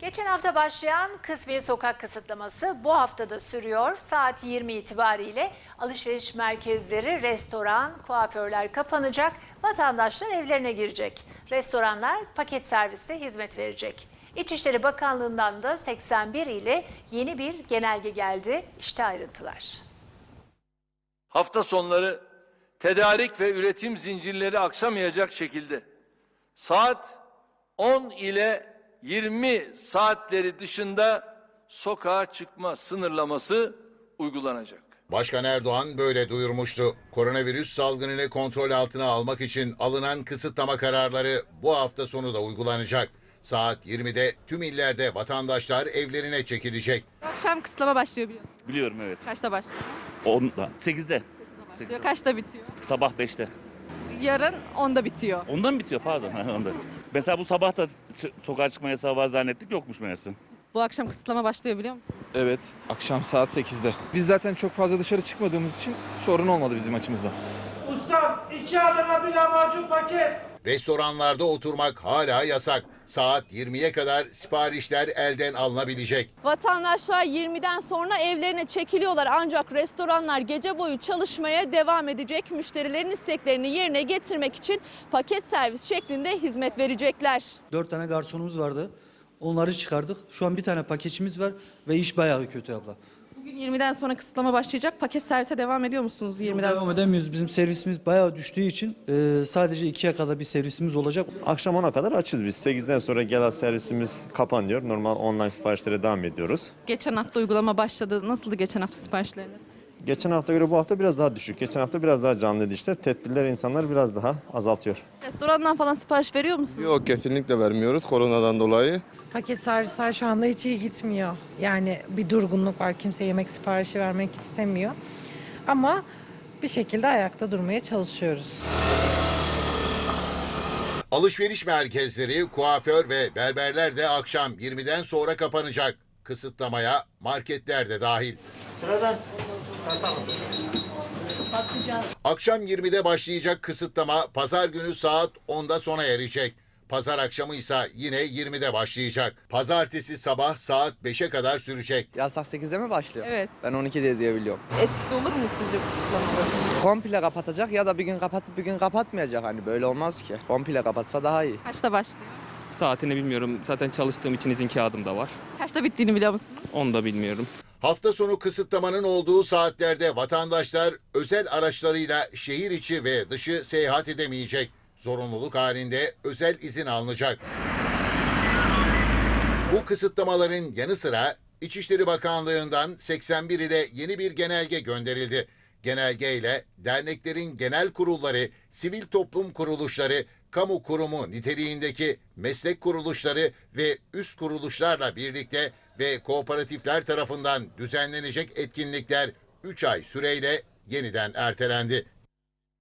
Geçen hafta başlayan kısmi sokak kısıtlaması bu haftada sürüyor. Saat 20 itibariyle alışveriş merkezleri, restoran, kuaförler kapanacak. Vatandaşlar evlerine girecek. Restoranlar paket serviste hizmet verecek. İçişleri Bakanlığı'ndan da 81 ile yeni bir genelge geldi. İşte ayrıntılar. hafta sonları tedarik ve üretim zincirleri aksamayacak şekilde saat 10 ile 20 saatleri dışında sokağa çıkma sınırlaması uygulanacak. Başkan Erdoğan böyle duyurmuştu. Koronavirüs salgınını kontrol altına almak için alınan kısıtlama kararları bu hafta sonu da uygulanacak. Saat 20'de tüm illerde vatandaşlar evlerine çekilecek. Bu akşam kısıtlama başlıyor biliyorsun. Biliyorum evet. Kaçta başlıyor? 10'da. 8'de. Başlıyor. Kaçta bitiyor? Sabah 5'te. Yarın 10'da bitiyor. Ondan bitiyor pardon. Ha, Ondan. Mesela bu sabah da ç- sokağa çıkma yasağı var zannettik yokmuş meğerse. Bu akşam kısıtlama başlıyor biliyor musun? Evet, akşam saat 8'de. Biz zaten çok fazla dışarı çıkmadığımız için sorun olmadı bizim açımızdan. Ustam iki Adana bir lahmacun paket. Restoranlarda oturmak hala yasak. Saat 20'ye kadar siparişler elden alınabilecek. Vatandaşlar 20'den sonra evlerine çekiliyorlar ancak restoranlar gece boyu çalışmaya devam edecek. Müşterilerin isteklerini yerine getirmek için paket servis şeklinde hizmet verecekler. Dört tane garsonumuz vardı. Onları çıkardık. Şu an bir tane paketçimiz var ve iş bayağı kötü abla. Bugün 20'den sonra kısıtlama başlayacak. Paket servise devam ediyor musunuz 20'den Devam edemiyoruz. Bizim servisimiz bayağı düştüğü için e, sadece ikiye kadar bir servisimiz olacak. Akşam 10'a kadar açız biz. 8'den sonra gelen servisimiz kapanıyor. Normal online siparişlere devam ediyoruz. Geçen hafta uygulama başladı. Nasıldı geçen hafta siparişleriniz? Geçen hafta göre bu hafta biraz daha düşük. Geçen hafta biraz daha canlıydı işler. Tedbirler insanlar biraz daha azaltıyor. Restorandan falan sipariş veriyor musunuz? Yok kesinlikle vermiyoruz koronadan dolayı. Paket servisler şu anda hiç iyi gitmiyor. Yani bir durgunluk var. Kimse yemek siparişi vermek istemiyor. Ama bir şekilde ayakta durmaya çalışıyoruz. Alışveriş merkezleri, kuaför ve berberler de akşam 20'den sonra kapanacak. Kısıtlamaya marketler de dahil. Akşam 20'de başlayacak kısıtlama pazar günü saat 10'da sona erecek. Pazar akşamı ise yine 20'de başlayacak. Pazartesi sabah saat 5'e kadar sürecek. Yasak 8'de mi başlıyor? Evet. Ben 12'de diye biliyorum. Etkisi olur mu sizce kısıtlamaların? Komple kapatacak ya da bir gün kapatıp bir gün kapatmayacak hani böyle olmaz ki. Komple kapatsa daha iyi. Kaçta başlıyor? Saatini bilmiyorum. Zaten çalıştığım için izin kağıdım da var. Kaçta bittiğini biliyor musunuz? Onu da bilmiyorum. Hafta sonu kısıtlamanın olduğu saatlerde vatandaşlar özel araçlarıyla şehir içi ve dışı seyahat edemeyecek. Zorunluluk halinde özel izin alınacak. Bu kısıtlamaların yanı sıra İçişleri Bakanlığı'ndan 81 ile yeni bir genelge gönderildi. Genelge ile derneklerin genel kurulları, sivil toplum kuruluşları, kamu kurumu niteliğindeki meslek kuruluşları ve üst kuruluşlarla birlikte ve kooperatifler tarafından düzenlenecek etkinlikler 3 ay süreyle yeniden ertelendi.